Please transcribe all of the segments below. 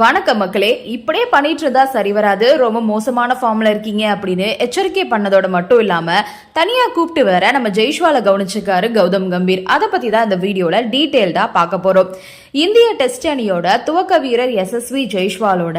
வணக்கம் மக்களே. இப்படியே பண்ணிட்டு இருந்தா சரி வராது. ரொம்ப மோசமான ஃபார்ம்ல இருக்கீங்க அப்படின்னு எச்சரிக்கை பண்ணதோட மட்டும் இல்லாம தனியா கூப்பிட்டு வேற நம்ம ஜெய்ஷ்வால கவனிச்சிருக்காரு கௌதம் கம்பீர். அதை பத்தி தான் இந்த வீடியோல டீட்டெயில்டா பார்க்க போறோம். இந்திய டெஸ்ட் அணியோட துவக்க வீரர் எஸ்எஸ்வி ஜெய்ஷ்வாலோட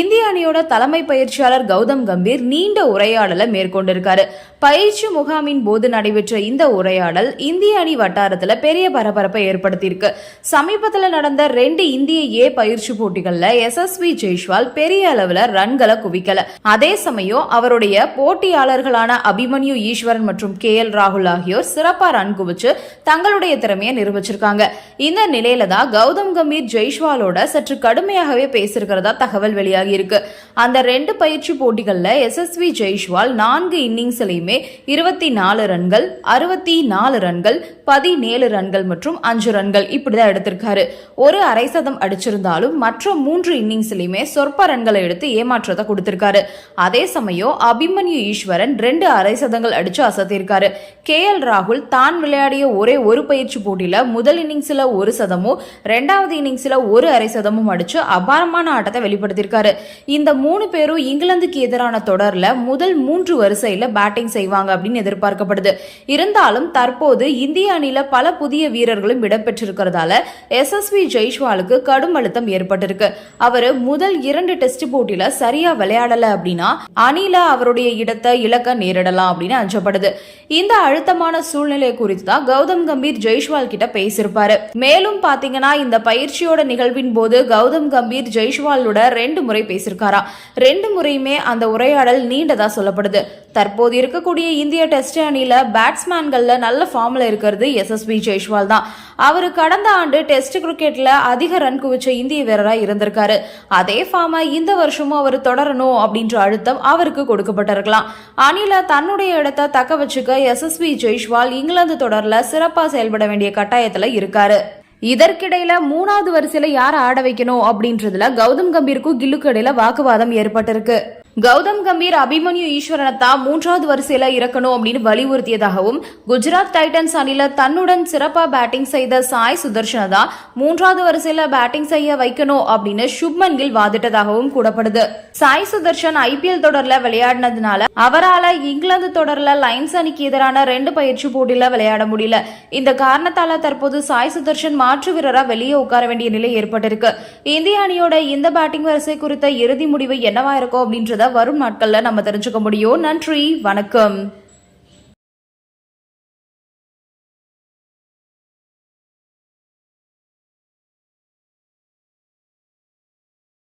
இந்திய அணியோட தலைமை பயிற்சியாளர் கௌதம் கம்பீர் நீண்ட உரையாடலை மேற்கொண்டிருக்காரு. பயிற்சி முகாமின் போது நடைபெற்ற இந்த உரையாடல் இந்திய அணி வட்டாரத்துல பெரிய பரபரப்பை ஏற்படுத்தியிருக்கு. சமீபத்தில் நடந்த ரெண்டு இந்திய ஏ பயிற்சி போட்டிகள்ல எஸ்எஸ்வி ஜெய்ஷ்வால் பெரிய அளவுல ரன்களை குவிக்கல. அதே சமயம் அவருடைய போட்டியாளர்களான அபிமன்யு ஈஸ்வரன் மற்றும் கே எல் ராகுல் ஆகியோர் சிறப்பா ரன் குவிச்சு தங்களுடைய திறமையை நிரூபிச்சிருக்காங்க. இந்த நிலையில தான் கௌதம் கம்பீர் ஜெய்ஷ்வாலோட சற்று கடுமையாகவே பேசியிருக்கிறதா தகவல் வெளியாகி இருக்கு. அந்த ரெண்டு பயிற்சி போட்டிகள்ல எஸ்எஸ்வி ஜெய்ஷ்வால் நான்கு இன்னிங்ஸ்லையுமே இருபத்தி நாலு ரன்கள் அறுபத்தி நாலு ரன்கள் பதினேழு ரன்கள் மற்றும் அஞ்சு ரன்கள் இப்படிதான் எடுத்திருக்காரு. ஒரு அரை சதம் அடிச்சிருந்தாலும் மற்ற மூன்று மூன்று இன்னிங்ஸ்லயுமே சொற்ப ரன்களை எடுத்து ஏமாற்றத்தை கொடுத்திருக்காரு. அதே சமயம் அபிமன்யு ஈஸ்வரன் ரெண்டு அரை சதங்கள் அடிச்சு அசத்திருக்காரு. கே எல் ராகுல் தான் விளையாடிய ஒரே ஒரு பயிற்சி போட்டியில முதல் இன்னிங்ஸ்ல ஒரு சதமும் ரெண்டாவது இன்னிங்ஸ்ல ஒரு அரை சதமும் அடிச்சு அபாரமான ஆட்டத்தை வெளிப்படுத்தியிருக்காரு இந்த மூணு பேரும் இங்கிலாந்துக்கு எதிரான தொடர்ல முதல் மூன்று வரிசையில பேட்டிங் செய்வாங்க அப்படின்னு எதிர்பார்க்கப்படுது. இருந்தாலும் தற்போது இந்திய அணியில பல புதிய வீரர்களும் இடம்பெற்றிருக்கிறதால எஸ்எஸ்வி ஜெய்ஷ்வாலுக்கு கடும் அழுத்தம் ஏற்பட்டிருக்கு. அவர் முதல் இரண்டு டெஸ்ட் போட்டியில சரியா விளையாடல அப்படின்னா அணில அவருடைய இடத்தை இழக்க நேரிடலாம் அப்படின்னு அஞ்சப்படுது. இந்த அழுத்தமான சூழ்நிலை குறித்து தான் கௌதம் கம்பீர் ஜெய்ஷ்வால் கிட்ட பேசியிருப்பாரு. மேலும் பாத்தீங்கன்னா இந்த பயிற்சியோட நிகழ்வின் போது கௌதம் கம்பீர் ஜெய்ஷ்வாலோட ரெண்டு முறை பேசியிருக்காராம் ரெண்டு முறையுமே அந்த உரையாடல் நீண்டதா சொல்லப்படுது. தற்போது இருக்கக்கூடிய இந்திய டெஸ்ட் அணியில பேட்ஸ்மேன்கள்ல நல்ல ஃபார்ம்ல இருக்கிறது எஸ்எஸ்பி ஜெய்ஷ்வால் தான். அவர் கடந்த ஆண்டு டெஸ்ட் கிரிக்கெட்ல அதிக ரன் குவிச்ச இந்திய வீரராக இருந்திருக்காரு. அதே ஃபார்மை இந்த வருஷமும் அவர் தொடரணும் அப்படின்ற அழுத்தம் அவருக்கு கொடுக்கப்பட்டிருக்கலாம். அணில தன்னுடைய இடத்தை தக்க வச்சுக்க எஸ்எஸ்பி ஜெய்ஷ்வால் இங்கிலாந்து தொடர்ல சிறப்பா செயல்பட வேண்டிய கட்டாயத்துல இருக்காரு. இதற்கிடையில மூணாவது வரிசையில யாரை ஆட வைக்கணும் அப்படின்றதுல கௌதம் கம்பீருக்கும் கில்லுக்கு இடையில வாக்குவாதம் ஏற்பட்டிருக்கு. கௌதம் கம்பீர் அபிமன்யு ஈஸ்வரனத்தா மூன்றாவது வரிசையில இறக்கணும் அப்படின்னு வலியுறுத்தியதாகவும் குஜராத் டைட்டன்ஸ் அணில தன்னுடன் சிறப்பா பேட்டிங் செய்த சாய் சுதர்ஷனதா மூன்றாவது வரிசையில பேட்டிங் செய்ய வைக்கணும் அப்படின்னு சுப்மன் கில் வாதிட்டதாகவும் கூறப்படுது. சாய் சுதர்ஷன் ஐபிஎல் தொடர்ல விளையாடினதுனால அவரால இங்கிலாந்து தொடர்ல லைன்ஸ் அணிக்கு எதிரான ரெண்டு பயிற்சி போட்டியில விளையாட முடியல. இந்த காரணத்தால தற்போது சாய் சுதர்ஷன் மாற்று வீரரா வெளியே உட்கார வேண்டிய நிலை ஏற்பட்டிருக்கு. இந்திய அணியோட இந்த பேட்டிங் வரிசை குறித்த இறுதி முடிவு என்னவா இருக்கும் அப்படின்றத வரும் நாட்கள்ல நம்ம தெரிஞ்சுக்க முடியும். நன்றி வணக்கம்.